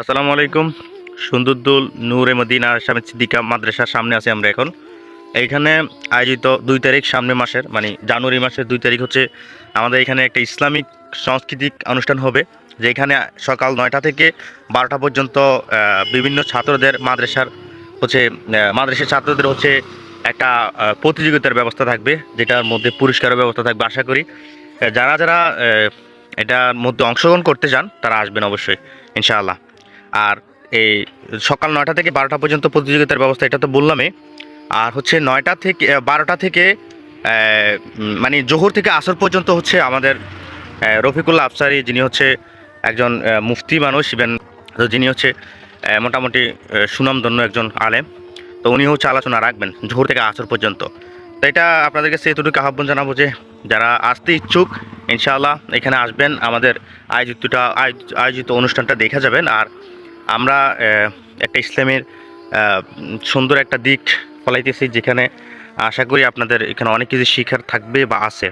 আসসালামু আলাইকুম। সুন্দরদুল নূরে মদিনা স্বামী সিদ্দিকা মাদ্রাসার সামনে আছি আমরা এখন। এইখানে আয়োজিত দুই তারিখ সামনে মাসের মানে জানুয়ারি মাসের দুই তারিখ হচ্ছে আমাদের এখানে একটা ইসলামিক সাংস্কৃতিক অনুষ্ঠান হবে, যেখানে সকাল নয়টা থেকে বারোটা পর্যন্ত বিভিন্ন ছাত্রদের মাদ্রাসার হচ্ছে মাদ্রাসার ছাত্রদের হচ্ছে একটা প্রতিযোগিতার ব্যবস্থা থাকবে, যেটার মধ্যে পুরস্কারের ব্যবস্থা থাকবে আশা করি। যারা যারা এটার মধ্যে অংশগ্রহণ করতে চান, তারা আসবেন অবশ্যই, ইনশাআল্লাহ। আর এই সকাল নয়টা থেকে বারোটা পর্যন্ত প্রতিযোগিতার ব্যবস্থা, এটা তো বললামই। আর হচ্ছে নয়টা থেকে বারোটা থেকে মানে জোহর থেকে আসর পর্যন্ত হচ্ছে আমাদের রফিকুল্লা আফসারি, যিনি হচ্ছে একজন মুফতি মানুষ, ইভেন যিনি হচ্ছে মোটামুটি সুনামধন্য একজন আলেম। তো উনি হচ্ছে আলোচনা রাখবেন জোহর থেকে আসর পর্যন্ত। তো এটা আপনাদের কাছে এতটুকু আহ্বান জানাব যে যারা আসতে ইচ্ছুক, ইনশাআল্লাহ এখানে আসবেন। আমাদের আয়োজিতটা, আয়োজ- আয়োজিত অনুষ্ঠানটা দেখা যাবেন। আর আমরা একটা ইসলামের সুন্দর একটা দিক ফলাইতেছি যেখানে আশা করি আপনাদের এখানে অনেক কিছু শিখার থাকবে বা আছে।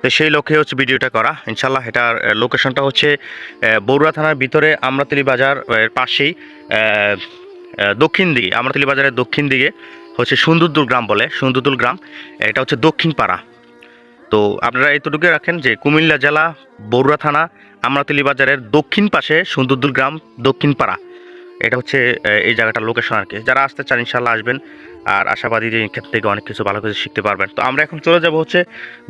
তো সেই লক্ষ্যে হচ্ছে ভিডিওটা করা। ইনশাল্লাহ এটার লোকেশনটা হচ্ছে বড়ুয়া থানার ভিতরে আমরাতলি বাজার পাশেই দক্ষিণ দিকে, আমরাতলি বাজারের দক্ষিণ দিকে হচ্ছে সুন্দরদুল গ্রাম বলে, সুন্দরদুল গ্রাম। এটা হচ্ছে দক্ষিণ পাড়া তো আপনারা এতটুকু রাখেন যে কুমিল্লা জেলা বড়ুয়া থানা আমরাতলি বাজারের দক্ষিণ পাশে সুন্দরদুল গ্রাম দক্ষিণ পাড়া এটা হচ্ছে এই জায়গাটার লোকেশন আর কি। যারা আসতে চান ইনশাল্লাহ আসবেন। আর আশাবাদী যে এখান থেকে অনেক কিছু ভালো কিছু শিখতে পারবেন। তো আমরা এখন চলে যাব হচ্ছে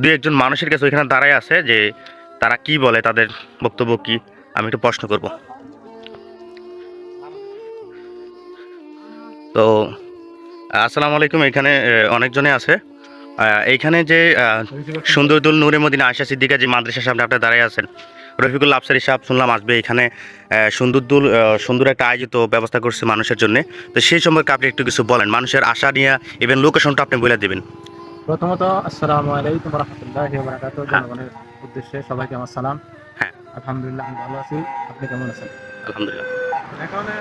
দুই একজন মানুষের কাছে। ওইখানে দাঁড়ায় আছে যে তারা কি বলে, তাদের বক্তব্য কি, আমি একটু প্রশ্ন করব। তো, আসসালামু আলাইকুম। এখানে অনেকজনে আছে। এইখানে যে সুন্দরদুল নুরে মদিনা আয়সা সিদ্দিকা যে মাদ্রাসার সামনে আপনি দাঁড়িয়ে আছেন রফিকুল আফসারি সাহেব শুনলাম আসবে এখানে আহ, সুন্দরদুল আহ, সুন্দর একটা আয়োজিত ব্যবস্থা করছে মানুষের জন্য। তো সেই সম্পর্কে আপনি একটু কিছু বলেন মানুষের আশা নিয়ে ইভেন লোকেশনটা আপনি বলে দেবেন। প্রথমত আসসালামু আলাইকুম রহমতুল্লাহ জনগণের উদ্দেশ্যে সবাইকে আমার সালাম। হ্যাঁ। আলহামদুলিল্লাহ আমি ভালো আছি। আপনি কেমন আছেন? আলহামদুলিল্লাহ। এখানে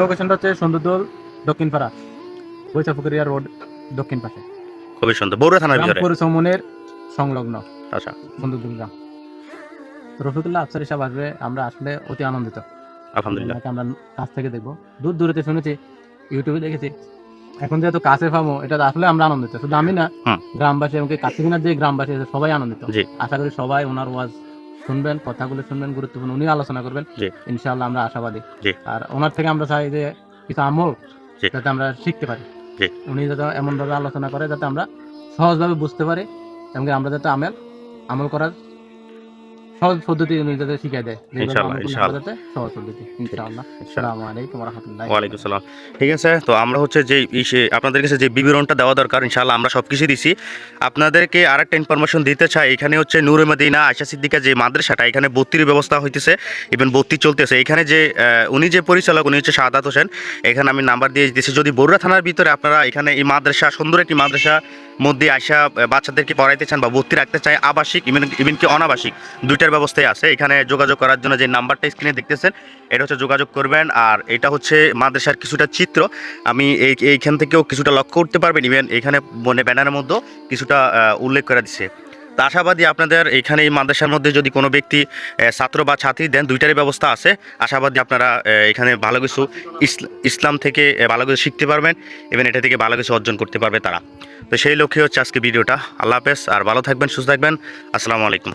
লোকেশনটা হচ্ছে সন্দুদল দক্ষিণ পাড়া বৈশাপুকুরিয়া রোড দক্ষিণ পাশে। খুবই সুন্দর। বড়ুয়া থানার ভিতরে? রামপুর সংলগ্ন আচ্ছা। সন্দুদুল গ্রাম রফিকুল্লাহ আফসার আসবে আমরা আসলে অতি আনন্দিত। আলহামদুলিল্লাহ। আমরা কাছ থেকে দেখব। দূর দূরেতে শুনেছি ইউটিউবে দেখেছি। এখন যেহেতু কাছে পাবো এটা আসলে আমরা আনন্দিত। শুধু আমি না গ্রামবাসী এবং কাছে কিনার যে গ্রামবাসী আছে সবাই আনন্দিত। আশা করি সবাই ওনার ওয়াজ শুনবেন কথাগুলো শুনবেন গুরুত্বপূর্ণ উনি আলোচনা করবেন। ইনশাআল্লাহ আমরা আশাবাদী। আর ওনার থেকে আমরা চাই যে কিছু আমল যাতে আমরা শিখতে পারি। উনি যাতে এমন ভাবে আলোচনা করে যাতে আমরা সহজভাবে বুঝতে পারি এবং আমরা যাতে আমেল আমল করার সহজ পদ্ধতি উনি যাতে শিখাই দেয়। ইনশাআল্লাহ, ইনশাআল্লাহ। সহজ পদ্ধতি ইনশাআল্লাহ। আসসালামু আলাইকুম রহমতুল্লাহ ওয়ালাইকুম সালাম। ঠিক আছে তো আমরা হচ্ছে যে আপনাদের কাছে যে বিবরণটা দেওয়া দরকার ইনশাআল্লাহ আমরা সব কিছু দিছি। আপনাদেরকে আরেকটা ইনফরমেশন দিতে চাই এখানে হচ্ছে নূরে মদিনা আয়সা সিদ্দিকা যে মাদ্রাসাটা এখানে ভর্তির ব্যবস্থা হইতেছে ইভেন ভর্তি চলতেছে। এখানে যে উনি যে পরিচালক উনি হচ্ছে সাদাত হোসেন। এখানে আমি নাম্বার দিয়ে দিতেছি যদি বড়ুয়া থানার ভিতরে আপনারা এখানে এই মাদ্রাসা সুন্দর একটি মাদ্রাসা মধ্যে আয়সা আহ, বাচ্চাদেরকে পড়াইতে চান বা ভর্তি রাখতে চায় আবাসিক ইভেন ইভেন কি অনাবাসিক দুইটার ব্যবস্থাই আছে। এখানে যোগাযোগ করার জন্য যে নাম্বারটা স্ক্রিনে দেখতেছেন, এটা হচ্ছে যোগাযোগ করবেন। আর এটা হচ্ছে মাদ্রাসার কিছুটা চিত্র। আমি এই এইখান থেকেও কিছুটা লক্ষ্য করতে পারবেন। ইভেন এখানে মানে ব্যানারের মধ্যেও কিছুটা উল্লেখ করে দিচ্ছে তো আশাবাদী আপনাদের এখানে এই মাদ্রাসার মধ্যে যদি কোনো ব্যক্তি ছাত্র বা ছাত্রী দেন, দুইটারই ব্যবস্থা আছে। আশাবাদী আপনারা এখানে ভালো কিছু ইসলাম থেকে ভালো কিছু শিখতে পারবেন। এবং এটা থেকে ভালো কিছু অর্জন করতে পারবে তারা। তো সেই লক্ষ্যে হচ্ছে আজকে ভিডিওটা। আল্লাহ হাফেজ। আর ভালো থাকবেন, সুস্থ থাকবেন। আসসালামু আলাইকুম।